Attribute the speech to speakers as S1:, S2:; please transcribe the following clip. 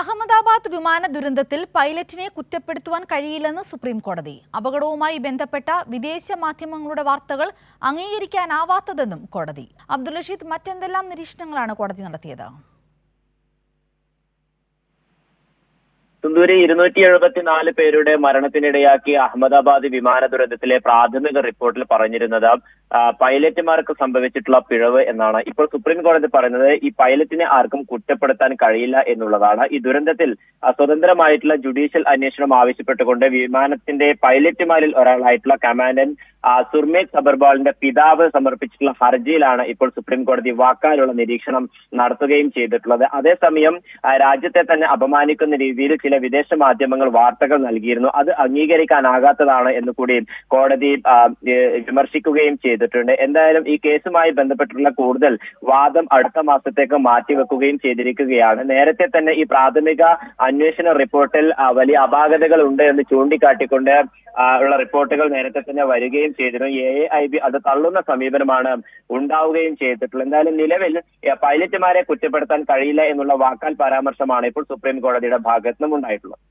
S1: അഹമ്മദാബാദ് വിമാന ദുരന്തത്തിൽ പൈലറ്റിനെ കുറ്റപ്പെടുത്തുവാൻ കഴിയില്ലെന്ന് സുപ്രീം കോടതി. അപകടവുമായി ബന്ധപ്പെട്ട വിദേശ മാധ്യമങ്ങളുടെ വാർത്തകൾ അംഗീകരിക്കാനാവാത്തതെന്നും കോടതി. അബ്ദുൾ റഷീദ് മറ്റെന്തെല്ലാം നിരീക്ഷണങ്ങളാണ് കോടതി നടത്തിയത്?
S2: സുന്ദൂരി ഇരുന്നൂറ്റി എഴുപത്തിനാല് പേരുടെ മരണത്തിനിടയാക്കി അഹമ്മദാബാദ് വിമാന ദുരന്തത്തിലെ പ്രാഥമിക റിപ്പോർട്ടിൽ പറഞ്ഞിരുന്നത് പൈലറ്റുമാർക്ക് സംഭവിച്ചിട്ടുള്ള പിഴവ് എന്നാണ്. ഇപ്പോൾ സുപ്രീം കോടതി പറയുന്നത് ഈ പൈലറ്റിനെ ആർക്കും കുറ്റപ്പെടുത്താൻ കഴിയില്ല എന്നുള്ളതാണ്. ഈ ദുരന്തത്തിൽ സ്വതന്ത്രമായിട്ടുള്ള ജുഡീഷ്യൽ അന്വേഷണം ആവശ്യപ്പെട്ടുകൊണ്ട് വിമാനത്തിന്റെ പൈലറ്റുമാരിൽ ഒരാളായിട്ടുള്ള കമാൻഡന്റ് ആ, സബർബാളിന്റെ പിതാവ് സമർപ്പിച്ചിട്ടുള്ള ഹർജിയിലാണ് ഇപ്പോൾ സുപ്രീം കോടതി വാക്കാലുള്ള നിരീക്ഷണം നടത്തുകയും ചെയ്തിട്ടുള്ളത്. അതേസമയം രാജ്യത്തെ തന്നെ അപമാനിക്കുന്ന രീതിയിൽ ചില വിദേശ മാധ്യമങ്ങൾ വാർത്തകൾ നൽകിയിരുന്നു. അത് അംഗീകരിക്കാനാകാത്തതാണ് എന്ന് കൂടി കോടതി വിമർശിക്കുകയും ചെയ്തിട്ടുണ്ട്. എന്തായാലും ഈ കേസുമായി ബന്ധപ്പെട്ടുള്ള കൂടുതൽ വാദം അടുത്ത മാസത്തേക്ക് മാറ്റിവെക്കുകയും ചെയ്തിരിക്കുകയാണ്. നേരത്തെ തന്നെ ഈ പ്രാഥമിക അന്വേഷണ റിപ്പോർട്ടിൽ വലിയ അപാകതകൾ ഉണ്ട് എന്ന് ചൂണ്ടിക്കാട്ടിക്കൊണ്ട് ഉള്ള റിപ്പോർട്ടുകൾ നേരത്തെ തന്നെ വരികയും ചെയ്തിരുന്നു. എ ഐ ബി അത് തള്ളുന്ന സമീപനമാണ് ഉണ്ടാവുകയും ചെയ്തിട്ടുള്ളത്. എന്തായാലും നിലവിൽ പൈലറ്റുമാരെ കുറ്റപ്പെടുത്താൻ കഴിയില്ല എന്നുള്ള വാക്കാൽ പരാമർശമാണ് ഇപ്പോൾ സുപ്രീം കോടതിയുടെ ഭാഗത്തുനിന്നും ഉണ്ടായിട്ടുള്ളത്.